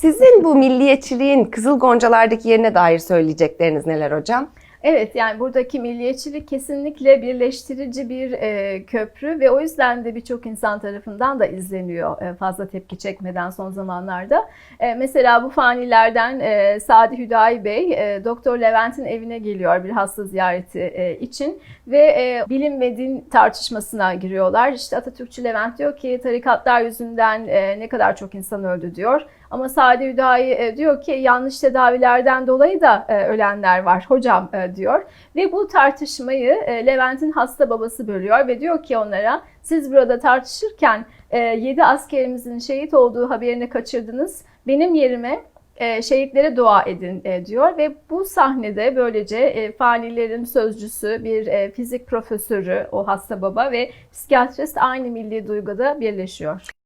Sizin bu milliyetçiliğin Kızıl Goncalar'daki yerine dair söyleyecekleriniz neler hocam? Evet yani buradaki milliyetçilik kesinlikle birleştirici bir e, köprü ve o yüzden de birçok insan tarafından da izleniyor e, fazla tepki çekmeden son zamanlarda. E, mesela bu fanilerden e, Sadi Hüdayi Bey e, Doktor Levent'in evine geliyor bir hasta ziyareti e, için ve e, bilim ve din tartışmasına giriyorlar. İşte Atatürkçü Levent diyor ki tarikatlar yüzünden e, ne kadar çok insan öldü diyor. Ama Sadi Hüdayi e, diyor ki yanlış tedavilerden dolayı da e, ölenler var hocam e, diyor. Ve bu tartışmayı e, Levent'in hasta babası bölüyor ve diyor ki onlara siz burada tartışırken 7 askerimizin şehit olduğu haberini kaçırdınız. Benim yerime e, şehitlere dua edin e, diyor ve bu sahnede böylece e, fanilerin sözcüsü bir e, fizik profesörü o hasta baba ve psikiyatrist aynı milli duyguda birleşiyor.